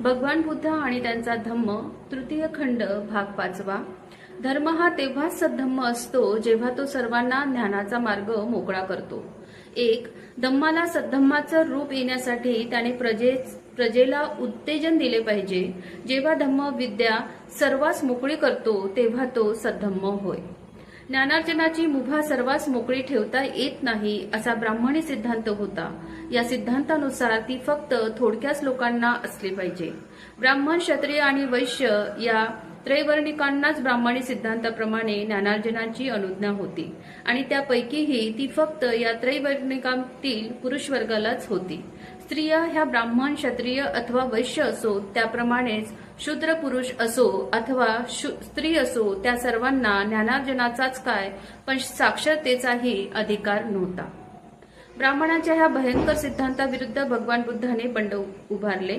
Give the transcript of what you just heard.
भगवान बुद्ध आणि त्यांचा धम्म तृतीय खंड भाग पाचवा. धर्म हा तेव्हाच सद्धम्म असतो जेव्हा तो सर्वांना ज्ञानाचा मार्ग मोकळा करतो. एक धम्माला सद्धम्माचं रूप येण्यासाठी त्याने प्रजे प्रजेला उत्तेजन दिले पाहिजे. जेव्हा धम्म विद्या सर्वांस मोकळी करतो तेव्हा तो सद्धम्म होय. ज्ञानार्जनाची मुभा सर्वांस मोकळी ठेवता येत नाही असा ब्राह्मणी सिद्धांत होता. या सिद्धांतानुसार ती फक्त थोडक्याच लोकांना असली पाहिजे. ब्राह्मण क्षत्रिय आणि वैश्य या त्रैवर्णिकांनाच ब्राह्मणी सिद्धांताप्रमाणे ज्ञानार्जनाची अनुज्ञा होती. आणि त्यापैकीही ती फक्त या त्रैवर्णिकांतील पुरुष वर्गालाच होती. स्त्रिया ह्या ब्राह्मण क्षत्रिय अथवा वैश्य असो त्याप्रमाणेच शूद्र पुरुष असो अथवा शु- स्त्री असो त्या सर्वांना ज्ञानार्जनाचाच काय पण साक्षरतेचाही अधिकार नव्हता. ब्राह्मणाच्या ह्या भयंकर सिद्धांताविरुद्ध भगवान बुद्धाने बंड उभारले.